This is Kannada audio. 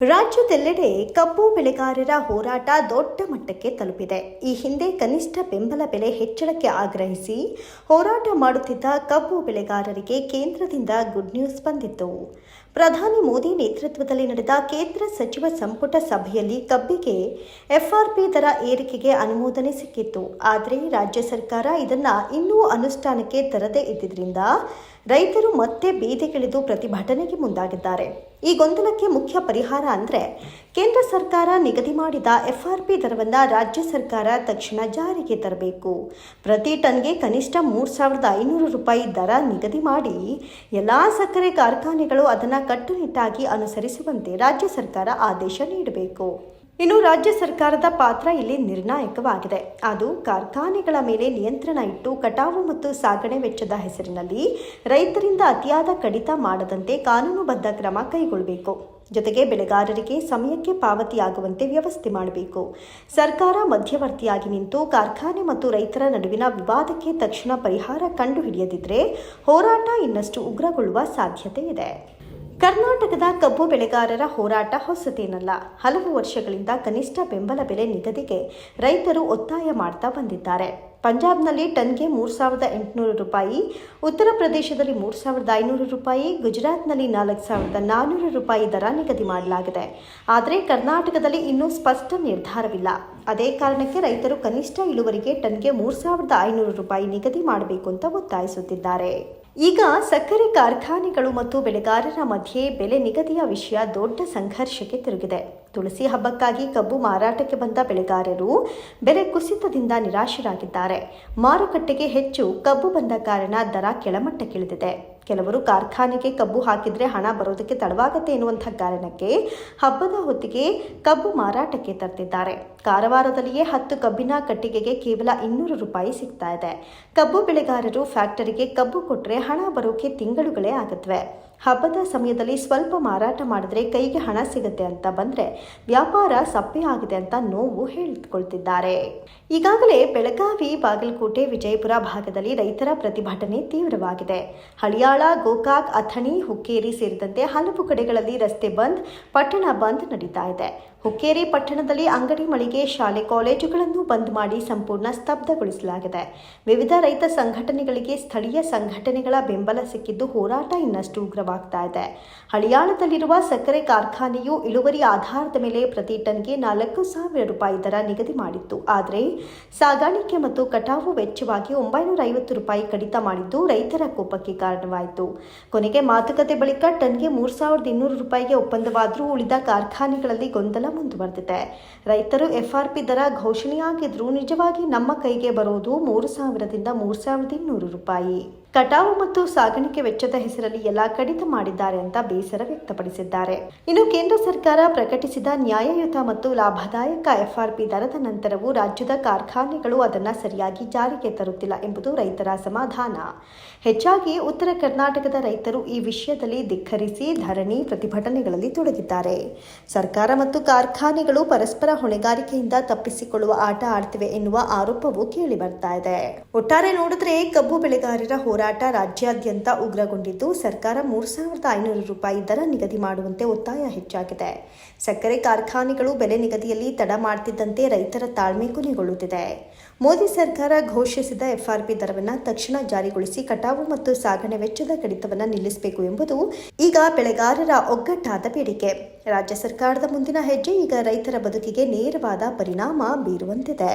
ರಾಜ್ಯದೆಲ್ಲೆಡೆ ಕಬ್ಬು ಬೆಳೆಗಾರರ ಹೋರಾಟ ದೊಡ್ಡ ಮಟ್ಟಕ್ಕೆ ತಲುಪಿದೆ. ಈ ಹಿಂದೆ ಕನಿಷ್ಠ ಬೆಂಬಲ ಬೆಲೆ ಹೆಚ್ಚಳಕ್ಕೆ ಆಗ್ರಹಿಸಿ ಹೋರಾಟ ಮಾಡುತ್ತಿದ್ದ ಕಬ್ಬು ಬೆಳೆಗಾರರಿಗೆ ಕೇಂದ್ರದಿಂದ ಗುಡ್ ನ್ಯೂಸ್ ಬಂದಿತ್ತು. ಪ್ರಧಾನಿ ಮೋದಿ ನೇತೃತ್ವದಲ್ಲಿ ನಡೆದ ಕೇಂದ್ರ ಸಚಿವ ಸಂಪುಟ ಸಭೆಯಲ್ಲಿ ಕಬ್ಬಿಗೆ ಎಫ್ಆರ್ಪಿ ದರ ಏರಿಕೆಗೆ ಅನುಮೋದನೆ ಸಿಕ್ಕಿತ್ತು. ಆದರೆ ರಾಜ್ಯ ಸರ್ಕಾರ ಇದನ್ನು ಇನ್ನೂ ಅನುಷ್ಠಾನಕ್ಕೆ ತರದೇ ಇದ್ದಿದ್ದರಿಂದ ರೈತರು ಮತ್ತೆ ಬೀದಿಗಿಳಿದು ಪ್ರತಿಭಟನೆಗೆ ಮುಂದಾಗಿದ್ದಾರೆ. ಈ ಗೊಂದಲಕ್ಕೆ ಮುಖ್ಯ ಪರಿಹಾರ ಅಂದರೆ ಕೇಂದ್ರ ಸರ್ಕಾರ ನಿಗದಿ ಮಾಡಿದ ಎಫ್ಆರ್ಪಿ ದರವನ್ನು ರಾಜ್ಯ ಸರ್ಕಾರ ತಕ್ಷಣ ಜಾರಿಗೆ ತರಬೇಕು. ಪ್ರತಿ ಟನ್ಗೆ ಕನಿಷ್ಠ ಮೂರು ಸಾವಿರದ ಐನೂರು ರೂಪಾಯಿ ದರ ನಿಗದಿ ಮಾಡಿ ಎಲ್ಲ ಸಕ್ಕರೆ ಕಾರ್ಖಾನೆಗಳು ಅದನ್ನು ಕಟ್ಟುನಿಟ್ಟಾಗಿ ಅನುಸರಿಸುವಂತೆ ರಾಜ್ಯ ಸರ್ಕಾರ ಆದೇಶ ನೀಡಬೇಕು. ಇನ್ನು ರಾಜ್ಯ ಸರ್ಕಾರದ ಪಾತ್ರ ಇಲ್ಲಿ ನಿರ್ಣಾಯಕವಾಗಿದೆ. ಅದು ಕಾರ್ಖಾನೆಗಳ ಮೇಲೆ ನಿಯಂತ್ರಣ ಇಟ್ಟು ಕಟಾವು ಮತ್ತು ಸಾಗಣೆ ವೆಚ್ಚದ ಹೆಸರಿನಲ್ಲಿ ರೈತರಿಂದ ಅತಿಯಾದ ಕಡಿತ ಮಾಡದಂತೆ ಕಾನೂನುಬದ್ಧ ಕ್ರಮ ಕೈಗೊಳ್ಳಬೇಕು. ಜೊತೆಗೆ ಬೆಳೆಗಾರರಿಗೆ ಸಮಯಕ್ಕೆ ಪಾವತಿಯಾಗುವಂತೆ ವ್ಯವಸ್ಥೆ ಮಾಡಬೇಕು. ಸರ್ಕಾರ ಮಧ್ಯವರ್ತಿಯಾಗಿ ನಿಂತು ಕಾರ್ಖಾನೆ ಮತ್ತು ರೈತರ ನಡುವಿನ ವಿವಾದಕ್ಕೆ ತಕ್ಷಣ ಪರಿಹಾರ ಕಂಡುಹಿಡಿಯದಿದ್ದರೆ ಹೋರಾಟ ಇನ್ನಷ್ಟು ಉಗ್ರಗೊಳ್ಳುವ ಸಾಧ್ಯತೆ ಇದೆ. ಕರ್ನಾಟಕದ ಕಬ್ಬು ಬೆಳೆಗಾರರ ಹೋರಾಟ ಹೊಸತೇನಲ್ಲ. ಹಲವು ವರ್ಷಗಳಿಂದ ಕನಿಷ್ಠ ಬೆಂಬಲ ಬೆಲೆ ನಿಗದಿಗೆ ರೈತರು ಒತ್ತಾಯ ಮಾಡ್ತಾ ಬಂದಿದ್ದಾರೆ. ಪಂಜಾಬ್ನಲ್ಲಿ ಟನ್ಗೆ ಮೂರು ಸಾವಿರದ ಎಂಟುನೂರು ರೂಪಾಯಿ, ಉತ್ತರ ಪ್ರದೇಶದಲ್ಲಿ ಮೂರು ಸಾವಿರದ ಐನೂರು ರೂಪಾಯಿ, ಗುಜರಾತ್ನಲ್ಲಿ ನಾಲ್ಕು ಸಾವಿರದ ನಾನ್ನೂರು ರೂಪಾಯಿ ದರ ನಿಗದಿ ಮಾಡಲಾಗಿದೆ. ಆದರೆ ಕರ್ನಾಟಕದಲ್ಲಿ ಇನ್ನೂ ಸ್ಪಷ್ಟ ನಿರ್ಧಾರವಿಲ್ಲ. ಅದೇ ಕಾರಣಕ್ಕೆ ರೈತರು ಕನಿಷ್ಠ ಇಳುವರಿಗೆ ಟನ್ಗೆ ಮೂರು ಸಾವಿರದ ಐನೂರು ರೂಪಾಯಿ ನಿಗದಿ ಮಾಡಬೇಕು ಅಂತ ಒತ್ತಾಯಿಸುತ್ತಿದ್ದಾರೆ. ಈಗ ಸಕ್ಕರೆ ಕಾರ್ಖಾನೆಗಳು ಮತ್ತು ಬೆಳೆಗಾರರ ಮಧ್ಯೆ ಬೆಲೆ ನಿಗದಿಯ ವಿಷಯ ದೊಡ್ಡ ಸಂಘರ್ಷಕ್ಕೆ ತಿರುಗಿದೆ. ತುಳಸಿ ಹಬ್ಬಕ್ಕಾಗಿ ಕಬ್ಬು ಮಾರಾಟಕ್ಕೆ ಬಂದ ಬೆಳೆಗಾರರು ಬೆಲೆ ಕುಸಿತದಿಂದ ನಿರಾಶರಾಗಿದ್ದಾರೆ. ಮಾರುಕಟ್ಟೆಗೆ ಹೆಚ್ಚು ಕಬ್ಬು ಬಂದ ಕಾರಣ ದರ ಕೆಳಮಟ್ಟಕ್ಕಿಳಿದಿದೆ. ಕೆಲವರು ಕಾರ್ಖಾನೆಗೆ ಕಬ್ಬು ಹಾಕಿದ್ರೆ ಹಣ ಬರೋದಕ್ಕೆ ತಡವಾಗತ್ತೆ ಎನ್ನುವಂಥ ಕಾರಣಕ್ಕೆ ಹಬ್ಬದ ಹೊತ್ತಿಗೆ ಕಬ್ಬು ಮಾರಾಟಕ್ಕೆ ತರ್ತಿದ್ದಾರೆ. ಕಾರವಾರದಲ್ಲಿಯೇ ಹತ್ತು ಕಬ್ಬಿನ ಕಟ್ಟಿಗೆಗೆ ಕೇವಲ ಇನ್ನೂರು ರೂಪಾಯಿ ಸಿಗ್ತಾ ಇದೆ. ಕಬ್ಬು ಬೆಳೆಗಾರರು ಫ್ಯಾಕ್ಟರಿಗೆ ಕಬ್ಬು ಕೊಟ್ಟರೆ ಹಣ ಬರೋಕೆ ತಿಂಗಳುಗಳೇ ಆಗತ್ವೆ. ಹಬ್ಬದ ಸಮಯದಲ್ಲಿ ಸ್ವಲ್ಪ ಮಾರಾಟ ಮಾಡಿದ್ರೆ ಕೈಗೆ ಹಣ ಸಿಗುತ್ತೆ ಅಂತ ಬಂದರೆ ವ್ಯಾಪಾರ ಸಪ್ಪೆ ಆಗಿದೆ ಅಂತ ನೋವು ಹೇಳಿಕೊಳ್ತಿದ್ದಾರೆ. ಈಗಾಗಲೇ ಬೆಳಗಾವಿ ಬಾಗಲಕೋಟೆ ವಿಜಯಪುರ ಭಾಗದಲ್ಲಿ ರೈತರ ಪ್ರತಿಭಟನೆ ತೀವ್ರವಾಗಿದೆ. ಹಳಿಯಾಳ ಗೋಕಾಕ್ ಅಥಣಿ ಹುಕ್ಕೇರಿ ಸೇರಿದಂತೆ ಹಲವು ಕಡೆಗಳಲ್ಲಿ ರಸ್ತೆ ಬಂದ್ ಪಟ್ಟಣ ಬಂದ್ ನಡೀತಾ ಇದೆ. ಹುಕ್ಕೇರಿ ಪಟ್ಟಣದಲ್ಲಿ ಅಂಗಡಿ ಮಳಿಗೆ, ಶಾಲೆ, ಕಾಲೇಜುಗಳನ್ನು ಬಂದ್ ಮಾಡಿ ಸಂಪೂರ್ಣ ಸ್ತಬ್ಧಗೊಳಿಸಲಾಗಿದೆ. ವಿವಿಧ ರೈತ ಸಂಘಟನೆಗಳಿಗೆ ಸ್ಥಳೀಯ ಸಂಘಟನೆಗಳ ಬೆಂಬಲ ಸಿಕ್ಕಿದ್ದು ಹೋರಾಟ ಇನ್ನಷ್ಟು ಉಗ್ರವಾಗ್ತಾ ಇದೆ. ಹಳಿಯಾಳದಲ್ಲಿರುವ ಸಕ್ಕರೆ ಕಾರ್ಖಾನೆಯು ಇಳುವರಿ ಆಧಾರದ ಮೇಲೆ ಪ್ರತಿ ಟನ್ಗೆ ನಾಲ್ಕು ಸಾವಿರ ರೂಪಾಯಿ ದರ ನಿಗದಿ ಮಾಡಿತ್ತು. ಆದರೆ, ಸಾಗಾಣಿಕೆ ಮತ್ತು ಕಟಾವು ವೆಚ್ಚವಾಗಿ ಒಂಬೈನೂರ ಐವತ್ತು ರೂಪಾಯಿ ಕಡಿತ ಮಾಡಿದ್ದು ರೈತರ ಕೋಪಕ್ಕೆ ಕಾರಣವಾಯಿತು. ಕೊನೆಗೆ ಮಾತುಕತೆ ಬಳಿಕ ಟನ್ಗೆ ಮೂರು ಸಾವಿರದ ಇನ್ನೂರು ರೂಪಾಯಿಗೆ ಒಪ್ಪಂದವಾದರೂ ಉಳಿದ ಕಾರ್ಖಾನೆಗಳಲ್ಲಿ ಗೊಂದಲ ಮುಂದುವರೆದಿದೆ. ರೈತರು ಎಫ್ಆರ್ಪಿ ದರ ಘೋಷಣೆಯಾಗಿದ್ರೂ ನಿಜವಾಗಿ ನಮ್ಮ ಕೈಗೆ ಬರೋದು ಮೂರು ಸಾವಿರದಿಂದ ಮೂರು ಸಾವಿರದ ಇನ್ನೂರು ರೂಪಾಯಿ. ಕಟಾವು ಮತ್ತು ಸಾಗಾಣಿಕೆ ವೆಚ್ಚದ ಹೆಸರಲ್ಲಿ ಎಲ್ಲ ಕಡಿತ ಮಾಡಿದ್ದಾರೆ ಅಂತ ಬೇಸರ ವ್ಯಕ್ತಪಡಿಸಿದ್ದಾರೆ. ಇನ್ನು ಕೇಂದ್ರ ಸರ್ಕಾರ ಪ್ರಕಟಿಸಿದ ನ್ಯಾಯಯುತ ಮತ್ತು ಲಾಭದಾಯಕ ಎಫ್ಆರ್ಪಿ ದರದ ನಂತರವೂ ರಾಜ್ಯದ ಕಾರ್ಖಾನೆಗಳು ಅದನ್ನು ಸರಿಯಾಗಿ ಜಾರಿಗೆ ತರುತ್ತಿಲ್ಲ ಎಂಬುದು ರೈತರ ಸಮಾಧಾನ. ಹೆಚ್ಚಾಗಿ ಉತ್ತರ ಕರ್ನಾಟಕದ ರೈತರು ಈ ವಿಷಯದಲ್ಲಿ ಧಿಕ್ಕರಿಸಿ ಧರಣಿ ಪ್ರತಿಭಟನೆಗಳಲ್ಲಿ ತೊಡಗಿದ್ದಾರೆ. ಸರ್ಕಾರ ಮತ್ತು ಕಾರ್ಖಾನೆಗಳು ಪರಸ್ಪರ ಹೊಣೆಗಾರಿಕೆಯಿಂದ ತಪ್ಪಿಸಿಕೊಳ್ಳುವ ಆಟ ಆಡ್ತಿವೆ ಎನ್ನುವ ಆರೋಪವೂ ಕೇಳಿ ಬರ್ತಾ ಇದೆ. ಒಟ್ಟಾರೆ ನೋಡಿದ್ರೆ ಕಬ್ಬು ಬೆಳೆಗಾರರ ಹೋರಾಟ ರಾಜ್ಯಾದ್ಯಂತ ಉಗ್ರಗೊಂಡಿದ್ದು ಸರ್ಕಾರ ಮೂರು ಸಾವಿರದ ಐನೂರು ರೂಪಾಯಿ ದರ ನಿಗದಿ ಮಾಡುವಂತೆ ಒತ್ತಾಯ ಹೆಚ್ಚಾಗಿದೆ. ಸಕ್ಕರೆ ಕಾರ್ಖಾನೆಗಳು ಬೆಲೆ ನಿಗದಿಯಲ್ಲಿ ತಡ ಮಾಡ್ತಿದ್ದಂತೆ ರೈತರ ತಾಳ್ಮೆ ಕೊನೆಗೊಳ್ಳುತ್ತಿದೆ. ಮೋದಿ ಸರ್ಕಾರ ಘೋಷಿಸಿದ ಎಫ್ಆರ್ಪಿ ದರವನ್ನು ತಕ್ಷಣ ಜಾರಿಗೊಳಿಸಿ ಕಟಾವು ಮತ್ತು ಸಾಗಣೆ ವೆಚ್ಚದ ಕಡಿತವನ್ನು ನಿಲ್ಲಿಸಬೇಕು ಎಂಬುದು ಈಗ ಬೆಳೆಗಾರರ ಒಗ್ಗಟ್ಟಾದ ಬೇಡಿಕೆ. ರಾಜ್ಯ ಸರ್ಕಾರದ ಮುಂದಿನ ಹೆಜ್ಜೆ ಈಗ ರೈತರ ಬದುಕಿಗೆ ನೇರವಾದ ಪರಿಣಾಮ ಬೀರುವಂತಿದೆ.